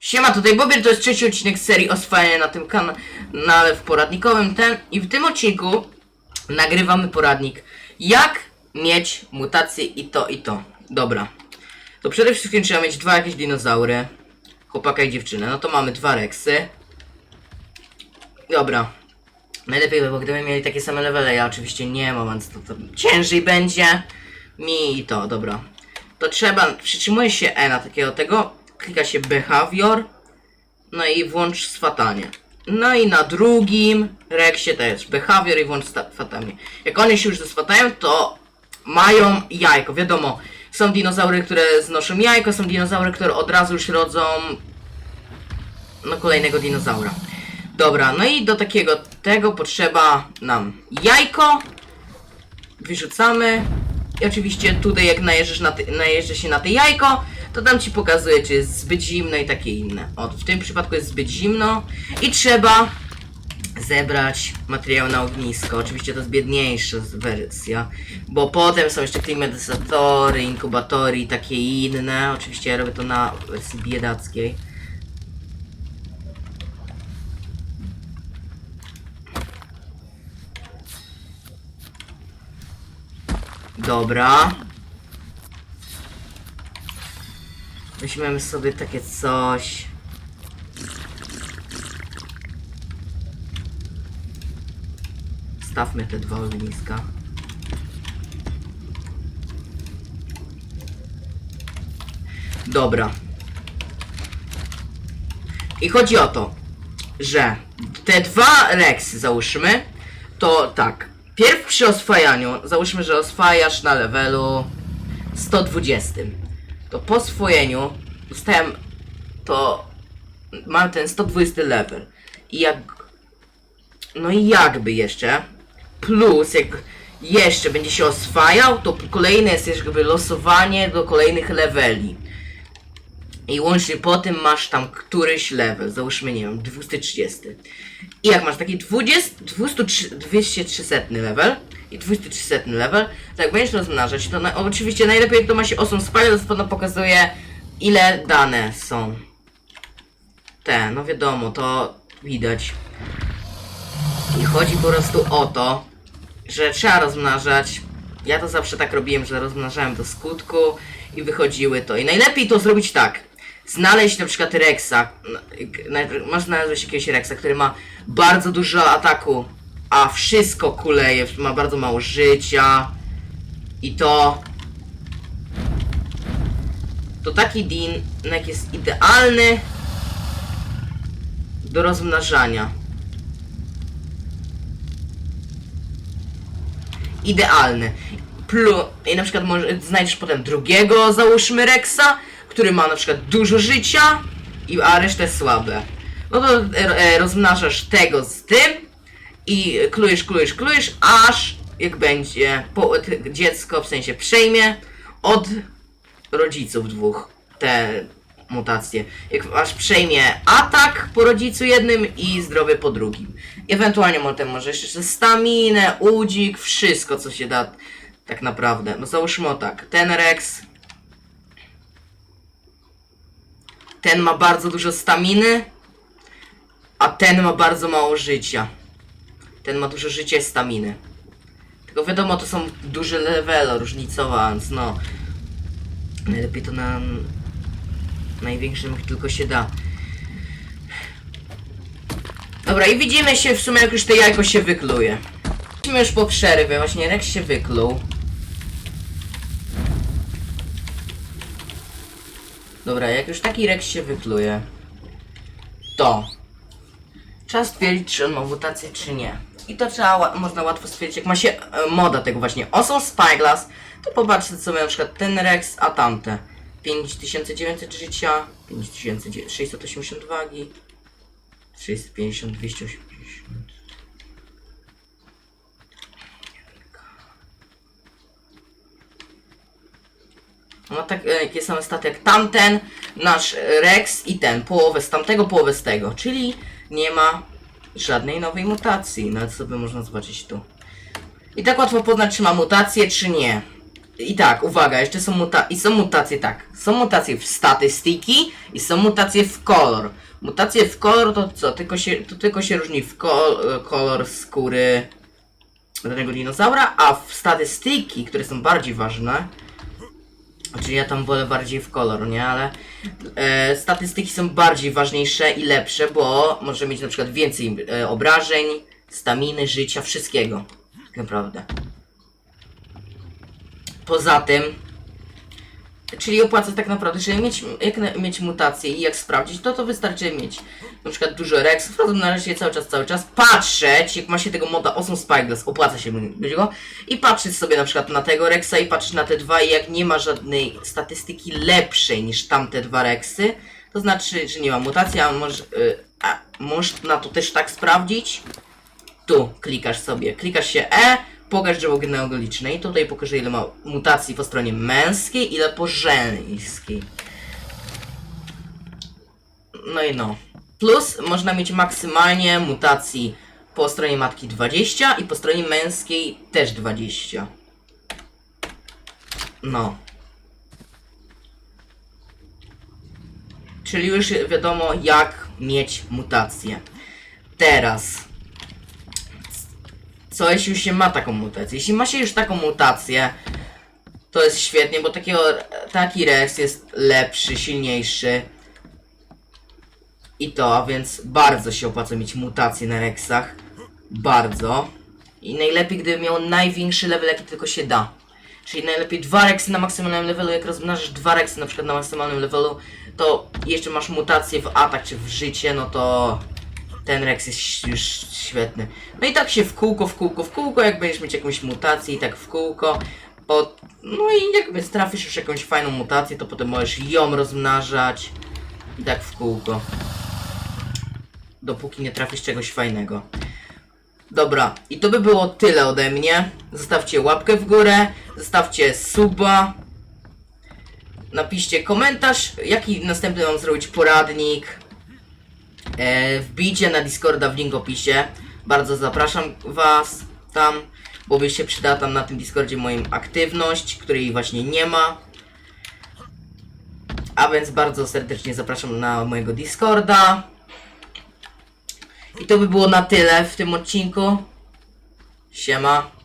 Siema, tutaj Bobier, to jest trzeci odcinek serii oswajania na tym kanale w poradnikowym ten i w tym odcinku nagrywamy poradnik jak mieć mutacje i to i to. Dobra. To przede wszystkim trzeba mieć dwa jakieś dinozaury. Chłopaka i dziewczynę. No to mamy dwa Rexy. Dobra. Najlepiej by było, gdyby mieli takie same levele. Ja oczywiście nie mam, więc to, to ciężej będzie mi i to, dobra. To trzeba, przytrzymuje się E na takiego tego, klika się behavior, no i włącz swatanie. No i na drugim reksie też behavior i włącz swatanie. Jak one się już zaswatają, to mają jajko, wiadomo. Są dinozaury, które znoszą jajko, są dinozaury, które od razu już rodzą no kolejnego dinozaura. Dobra, no i do takiego tego potrzeba nam jajko. Wyrzucamy. I oczywiście tutaj jak najeżdżasz na się na te jajko, to tam ci pokazuje, czy jest zbyt zimno i takie inne. O, w tym przypadku jest zbyt zimno i trzeba zebrać materiał na ognisko. Oczywiście to jest biedniejsza wersja, bo potem są jeszcze klimatyzatory, inkubatory i takie inne. Oczywiście ja robię to na wersji biedackiej. Dobra. Weźmiemy sobie takie coś. Stawmy te dwa ogniska. Dobra. I chodzi o to, że te dwa Rexy załóżmy, to tak. Pierw przy oswajaniu, załóżmy, że oswajasz na levelu 120. To po oswojeniu dostałem to mam ten 120 level. I jak no i jakby jeszcze plus jak jeszcze będzie się oswajał, to kolejne jest jakby losowanie do kolejnych leveli. I łącznie po tym masz tam któryś level, załóżmy nie wiem, 230. I jak masz taki 20, 203, 203 level i 203 level, to jak będziesz rozmnażać, to na, oczywiście najlepiej to ma się osą spiral, to pokazuje ile dane są. Te, no wiadomo, to widać. I chodzi po prostu o to, że trzeba rozmnażać. Ja to zawsze tak robiłem, że rozmnażałem do skutku i wychodziły to. I najlepiej to zrobić tak. Znaleźć na przykład Rexa. Masz znaleźć jakiegoś Rexa, który ma bardzo dużo ataku, a wszystko kuleje, ma bardzo mało życia. I to... To taki dinek jest idealny do rozmnażania. idealny. Plu I na przykład znajdziesz potem drugiego, załóżmy Rexa, który ma na przykład dużo życia, i, a resztę słabe. No to e, rozmnażasz tego z tym i klujesz, klujesz, klujesz, aż jak będzie po, dziecko w sensie przejmie od rodziców dwóch te mutacje. Jak aż przejmie atak po rodzicu jednym i zdrowie po drugim. Ewentualnie potem może jeszcze staminę, udzik, wszystko co się da tak naprawdę. No załóżmy o tak, ten Rex ten ma bardzo dużo staminy, a ten ma bardzo mało życia. Ten ma dużo życia i staminy. Tylko wiadomo, to są duże levele różnicowe, więc no. Najlepiej to na największym tylko się da. Dobra, i widzimy się w sumie jak już to jajko się wykluje. Widzimy już po przerwie, właśnie Rex się wykluł. Dobra, jak już taki Rex się wykluje, to trzeba stwierdzić, czy on ma mutację, czy nie. I to trzeba, można łatwo stwierdzić, jak ma się e, moda tego właśnie Osą Spyglass, to popatrzcie sobie na przykład ten Rex, a tamte. 5900 życia, 5680 wagi, 650, 280. Ma takie same staty jak tamten, nasz Rex i ten, połowę z tamtego, połowę z tego, czyli nie ma żadnej nowej mutacji, nawet sobie można zobaczyć tu. I tak łatwo poznać, czy ma mutację, czy nie. I tak, uwaga, jeszcze są muta i są mutacje tak. Są mutacje w statystyki i są mutacje w kolor. Mutacje w kolor to co? Tylko się, to tylko się różni w kol kolor skóry danego dinozaura, a w statystyki, które są bardziej ważne, Znaczy ja tam wolę bardziej w kolor, nie? Ale e, statystyki są bardziej ważniejsze i lepsze, bo może mieć na przykład więcej e, obrażeń, staminy, życia, wszystkiego. Tak naprawdę. Poza tym, czyli opłaca tak naprawdę, żeby mieć, jak na, mieć mutacje i jak sprawdzić, to to wystarczy mieć na przykład dużo Rexów, razem na razie cały czas, cały czas, patrzeć, jak ma się tego moda Awesome Spyglass, opłaca się mieć go, i patrzeć sobie na przykład na tego Rexa i patrzeć na te dwa i jak nie ma żadnej statystyki lepszej niż tamte dwa Rexy, to znaczy, że nie ma mutacji, a może, y, a można to też tak sprawdzić, tu klikasz sobie, klikasz się E, pokaż drzewo genealogiczne tutaj pokażę ile ma mutacji po stronie męskiej, ile po żeńskiej. No i no. Plus można mieć maksymalnie mutacji po stronie matki 20 i po stronie męskiej też 20. No. Czyli już wiadomo jak mieć mutację. Teraz. Co jeśli już się ma taką mutację? Jeśli ma się już taką mutację, to jest świetnie, bo takiego, taki Rex jest lepszy, silniejszy. I to, więc bardzo się opłaca mieć mutacje na Rexach. Bardzo. I najlepiej, gdyby miał największy level, jaki tylko się da. Czyli najlepiej dwa Rexy na maksymalnym levelu, jak rozmnażysz dwa Rexy na przykład na maksymalnym levelu, to jeszcze masz mutację w atak czy w życie, no to ten Rex jest już świetny. No i tak się w kółko, w kółko, w kółko, jak będziesz mieć jakąś mutację i tak w kółko, bo, no i jakby trafisz już jakąś fajną mutację, to potem możesz ją rozmnażać i tak w kółko. Dopóki nie trafisz czegoś fajnego. Dobra, i to by było tyle ode mnie. Zostawcie łapkę w górę, zostawcie suba. Napiszcie komentarz, jaki następny mam zrobić poradnik. E, wbijcie na Discorda w link opisie. Bardzo zapraszam was tam, bo by się przydała tam na tym Discordzie moim aktywność, której właśnie nie ma. A więc bardzo serdecznie zapraszam na mojego Discorda. I to by było na tyle w tym odcinku. Siema.